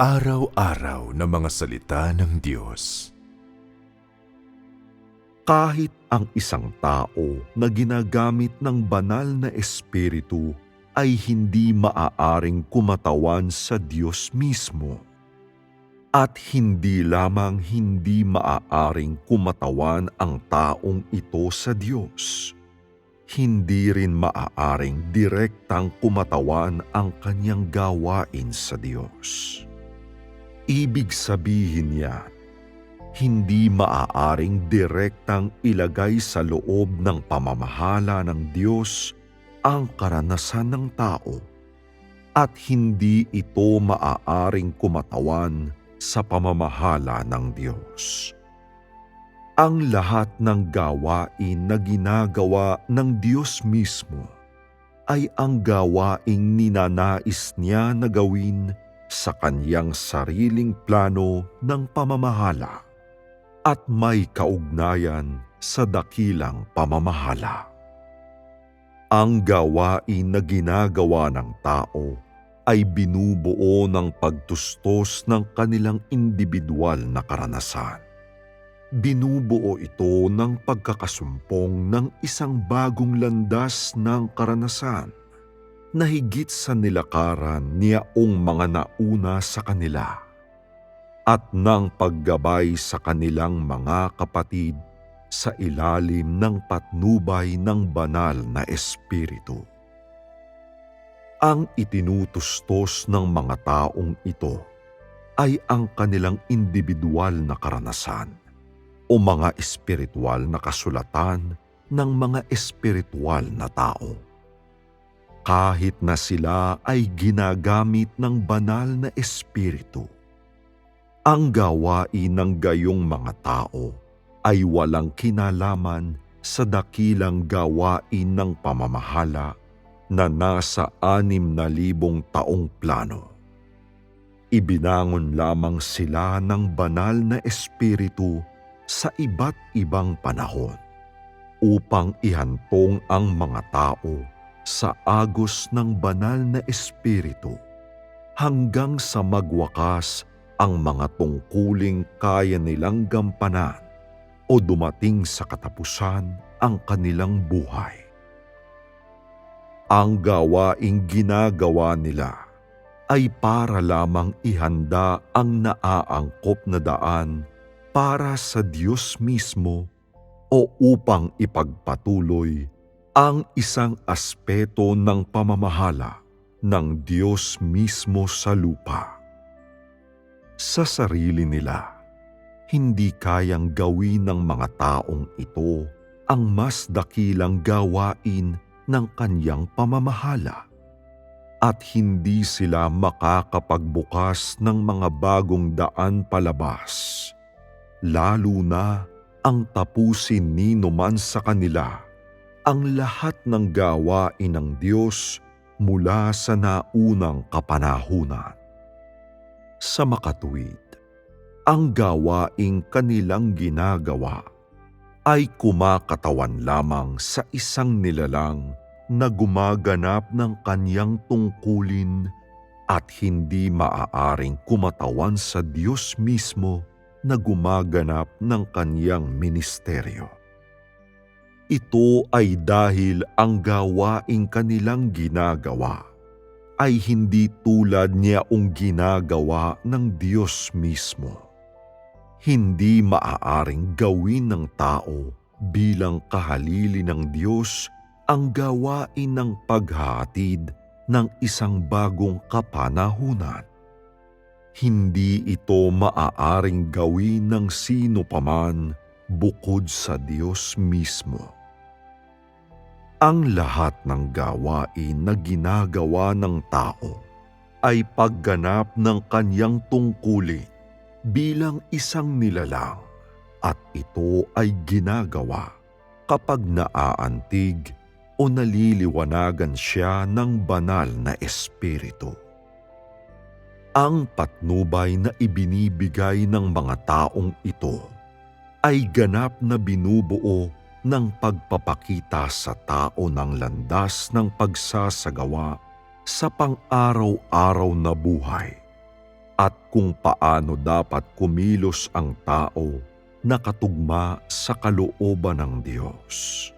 Araw-araw na mga salita ng Diyos. kahit ang isang tao na ginagamit ng banal na espiritu ay hindi maaaring kumatawan sa Diyos mismo. At hindi lamang hindi maaaring kumatawan ang taong ito sa Diyos. Hindi rin maaaring direktang kumatawan ang kanyang gawain sa Diyos. Ibig sabihin niya hindi maaaring direktang ilagay sa loob ng pamamahala ng Diyos ang karanasan ng tao at hindi ito maaaring kumatawan sa pamamahala ng Diyos. Ang lahat ng gawain na ginagawa ng Diyos mismo ay ang gawaing ninanais niya na gawin sa kanyang sariling plano ng pamamahala at may kaugnayan sa dakilang pamamahala. Ang gawain na ginagawa ng tao ay binubuo ng pagtustos ng kanilang individual na karanasan. Binubuo ito ng pagkakasumpong ng isang bagong landas ng karanasan na higit sa nilakaran niyaong mga nauna sa kanila at ng paggabay sa kanilang mga kapatid sa ilalim ng patnubay ng banal na espiritu. Ang itinutustos ng mga taong ito ay ang kanilang individual na karanasan o mga espiritual na kasulatan ng mga espiritual na tao. Kahit na sila ay ginagamit ng banal na espiritu, ang gawain ng gayong mga tao ay walang kinalaman sa dakilang gawain ng pamamahala na nasa anim na libong taong plano. Ibinangon lamang sila ng banal na espiritu sa iba't ibang panahon upang ihantong ang mga tao sa agos ng banal na espiritu hanggang sa magwakas ang mga tungkuling kaya nilang gampanan o dumating sa katapusan ang kanilang buhay. Ang gawaing ginagawa nila ay para lamang ihanda ang naaangkop na daan para sa Diyos mismo o upang ipagpatuloy ang isang aspeto ng pamamahala ng Diyos mismo sa lupa. Sa sarili nila, hindi kayang gawin ng mga taong ito ang mas dakilang gawain ng kanyang pamamahala at hindi sila makakapagbukas ng mga bagong daan palabas, lalo na ang tapusin ni man sa kanila ang lahat ng gawain ng Diyos mula sa naunang kapanahunan. Sa makatuwid, ang gawaing kanilang ginagawa ay kumakatawan lamang sa isang nilalang na gumaganap ng kanyang tungkulin at hindi maaaring kumatawan sa Diyos mismo na gumaganap ng kanyang ministeryo. Ito ay dahil ang gawaing kanilang ginagawa ay hindi tulad niya ang ginagawa ng Diyos mismo hindi maaaring gawin ng tao bilang kahalili ng Diyos ang gawain ng paghahatid ng isang bagong kapanahunan. Hindi ito maaaring gawin ng sino paman bukod sa Diyos mismo. Ang lahat ng gawain na ginagawa ng tao ay pagganap ng kanyang tungkulin bilang isang nilalang at ito ay ginagawa kapag naaantig o naliliwanagan siya ng banal na espiritu. Ang patnubay na ibinibigay ng mga taong ito ay ganap na binubuo ng pagpapakita sa tao ng landas ng pagsasagawa sa pang-araw-araw na buhay at kung paano dapat kumilos ang tao na katugma sa kalooban ng Diyos.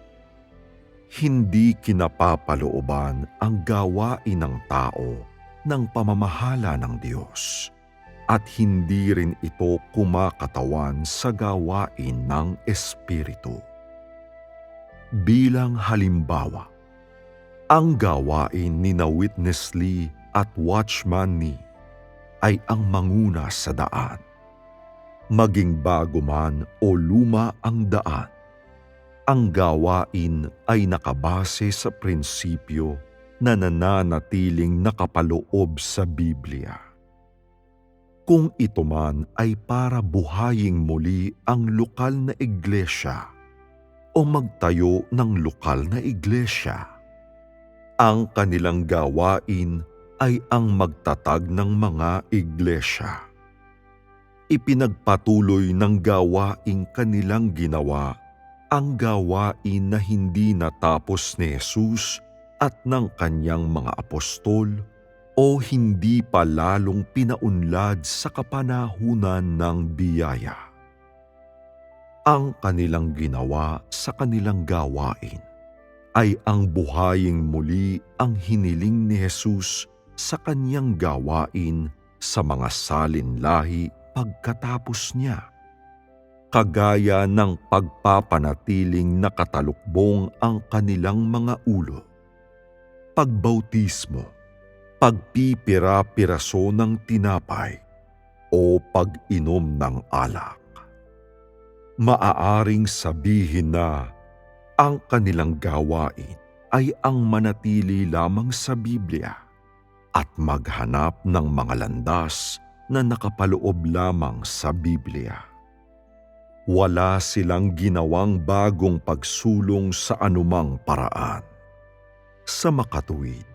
Hindi kinapapalooban ang gawain ng tao ng pamamahala ng Diyos at hindi rin ito kumakatawan sa gawain ng Espiritu. Bilang halimbawa, ang gawain ni na Witness Lee at Watchman Nee ay ang manguna sa daan. Maging bago man o luma ang daan, ang gawain ay nakabase sa prinsipyo na nananatiling nakapaloob sa Biblia. Kung ito man ay para buhaying muli ang lokal na iglesia o magtayo ng lokal na iglesia, ang kanilang gawain ay ang magtatag ng mga iglesia. Ipinagpatuloy ng gawaing kanilang ginawa ang gawain na hindi natapos ni Jesus at ng kanyang mga apostol o hindi pa lalong pinaunlad sa kapanahunan ng biyaya. Ang kanilang ginawa sa kanilang gawain ay ang buhaying muli ang hiniling ni Jesus sa kanyang gawain sa mga salinlahi pagkatapos niya. Kagaya ng pagpapanatiling nakatalukbong ang kanilang mga ulo. Pagbautismo, pagpipira-piraso ng tinapay, o pag-inom ng alak. Maaaring sabihin na ang kanilang gawain ay ang manatili lamang sa Biblia at maghanap ng mga landas na nakapaloob lamang sa Biblia. Wala silang ginawang bagong pagsulong sa anumang paraan. Sa makatuwid,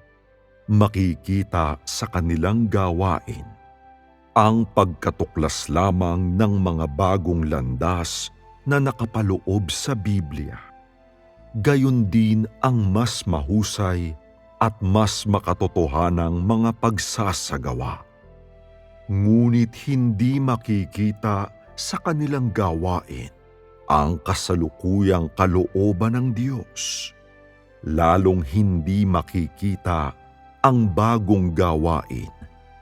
makikita sa kanilang gawain ang pagkatuklas lamang ng mga bagong landas na nakapaloob sa Biblia. Gayon din ang mas mahusay at mas makatotohanang mga pagsasagawa. Ngunit hindi makikita sa kanilang gawain ang kasalukuyang kalooban ng Diyos. Lalong hindi makikita ang bagong gawain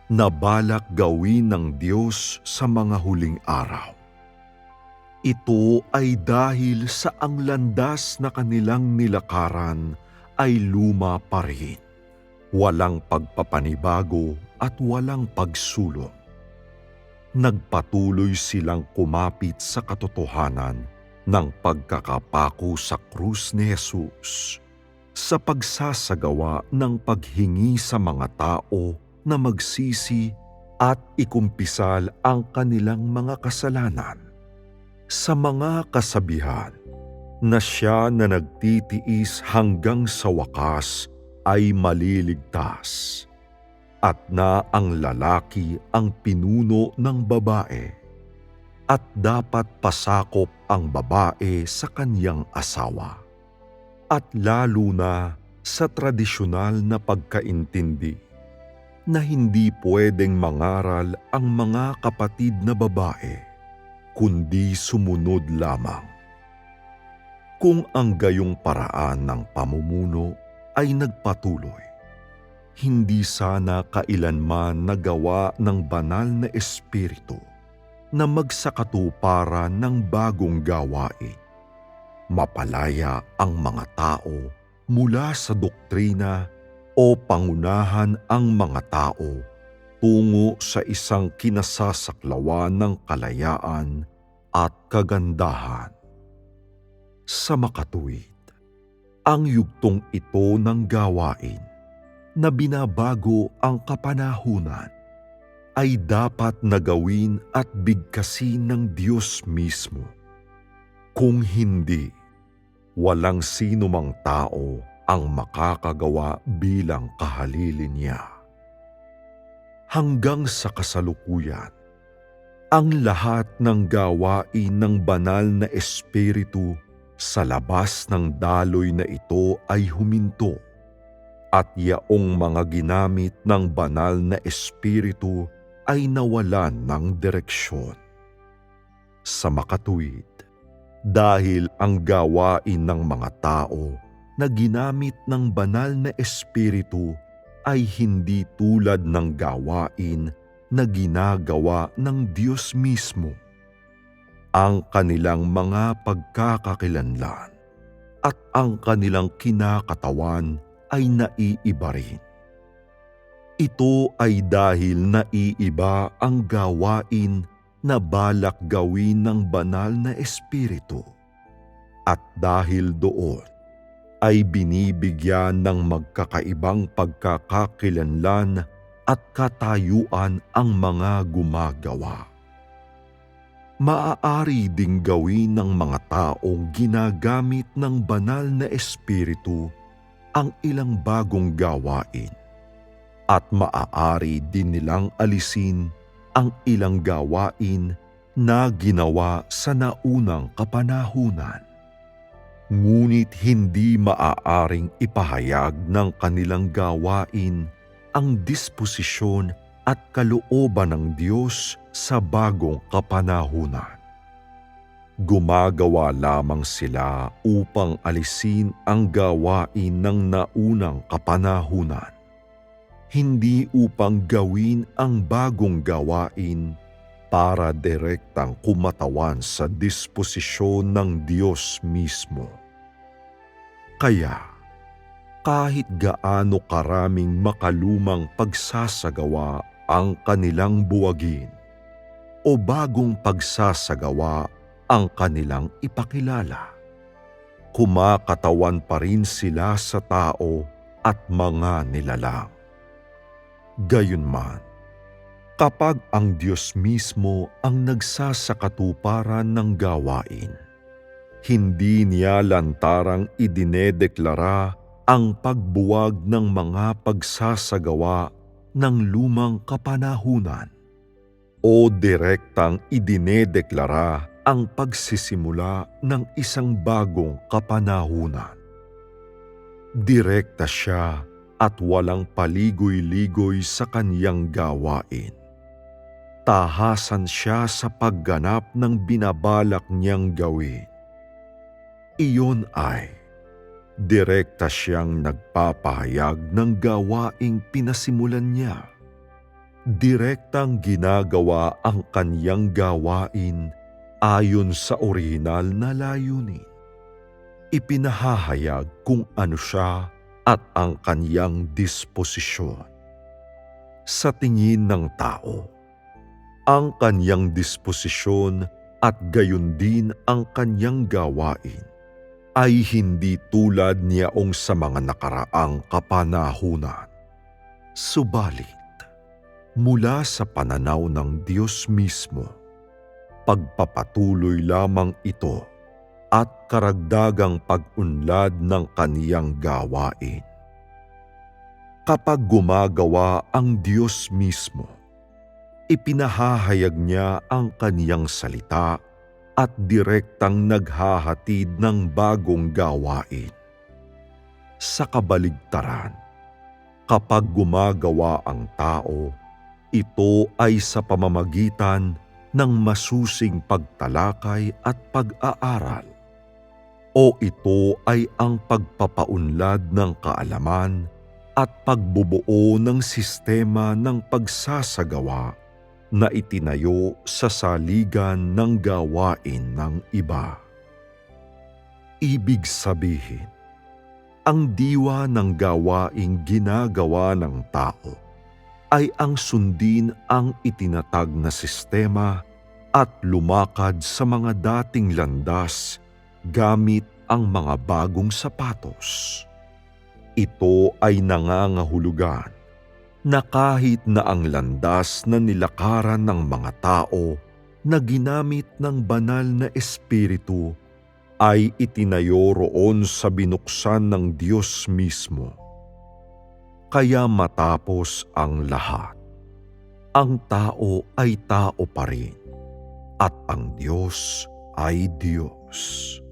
na balak gawin ng Diyos sa mga huling araw. Ito ay dahil sa ang landas na kanilang nilakaran ay luma pa rin. Walang pagpapanibago at walang pagsulong. Nagpatuloy silang kumapit sa katotohanan ng pagkakapako sa krus ni Jesus sa pagsasagawa ng paghingi sa mga tao na magsisi at ikumpisal ang kanilang mga kasalanan. Sa mga kasabihan na siya na nagtitiis hanggang sa wakas ay maliligtas at na ang lalaki ang pinuno ng babae at dapat pasakop ang babae sa kanyang asawa at lalo na sa tradisyonal na pagkaintindi na hindi pwedeng mangaral ang mga kapatid na babae, kundi sumunod lamang. Kung ang gayong paraan ng pamumuno ay nagpatuloy, hindi sana kailanman nagawa ng banal na espiritu na magsakatuparan ng bagong gawain mapalaya ang mga tao mula sa doktrina o pangunahan ang mga tao tungo sa isang kinasasaklawan ng kalayaan at kagandahan. Sa makatuwid, ang yugtong ito ng gawain na binabago ang kapanahunan ay dapat nagawin at bigkasin ng Diyos mismo. Kung hindi, walang sino mang tao ang makakagawa bilang kahalili niya. Hanggang sa kasalukuyan, ang lahat ng gawain ng banal na espiritu sa labas ng daloy na ito ay huminto at yaong mga ginamit ng banal na espiritu ay nawalan ng direksyon. Sa makatuwid, dahil ang gawain ng mga tao na ginamit ng banal na espiritu ay hindi tulad ng gawain na ginagawa ng Diyos mismo. Ang kanilang mga pagkakakilanlan at ang kanilang kinakatawan ay naiiba rin. Ito ay dahil naiiba ang gawain na balak gawin ng banal na espiritu. At dahil doon, ay binibigyan ng magkakaibang pagkakakilanlan at katayuan ang mga gumagawa. Maaari ding gawin ng mga taong ginagamit ng banal na espiritu ang ilang bagong gawain at maaari din nilang alisin ang ilang gawain na ginawa sa naunang kapanahunan. Ngunit hindi maaaring ipahayag ng kanilang gawain ang disposisyon at kalooban ng Diyos sa bagong kapanahunan. Gumagawa lamang sila upang alisin ang gawain ng naunang kapanahunan hindi upang gawin ang bagong gawain para direktang kumatawan sa disposisyon ng Diyos mismo. Kaya, kahit gaano karaming makalumang pagsasagawa ang kanilang buwagin o bagong pagsasagawa ang kanilang ipakilala, kumakatawan pa rin sila sa tao at mga nilalang. Gayunman, kapag ang Diyos mismo ang nagsasakatuparan ng gawain, hindi niya lantarang idinedeklara ang pagbuwag ng mga pagsasagawa ng lumang kapanahunan o direktang idinedeklara ang pagsisimula ng isang bagong kapanahunan. Direkta siya at walang paligoy-ligoy sa kaniyang gawain. Tahasan siya sa pagganap ng binabalak niyang gawin. Iyon ay, direkta siyang nagpapahayag ng gawaing pinasimulan niya. Direktang ginagawa ang kaniyang gawain ayon sa orihinal na layunin. Ipinahahayag kung ano siya at ang kaniyang disposisyon. Sa tingin ng tao, ang kaniyang disposisyon at gayon din ang kaniyang gawain ay hindi tulad niyaong sa mga nakaraang kapanahunan. Subalit, mula sa pananaw ng Diyos mismo, pagpapatuloy lamang ito at karagdagang pag-unlad ng kaniyang gawain. Kapag gumagawa ang Diyos mismo, ipinahahayag niya ang kaniyang salita at direktang naghahatid ng bagong gawain. Sa kabaligtaran, kapag gumagawa ang tao, ito ay sa pamamagitan ng masusing pagtalakay at pag-aaral o ito ay ang pagpapaunlad ng kaalaman at pagbubuo ng sistema ng pagsasagawa na itinayo sa saligan ng gawain ng iba. Ibig sabihin, ang diwa ng gawaing ginagawa ng tao ay ang sundin ang itinatag na sistema at lumakad sa mga dating landas gamit ang mga bagong sapatos. Ito ay nangangahulugan na kahit na ang landas na nilakaran ng mga tao na ginamit ng banal na espiritu ay itinayo roon sa binuksan ng Diyos mismo. Kaya matapos ang lahat, ang tao ay tao pa rin at ang Diyos ay Diyos.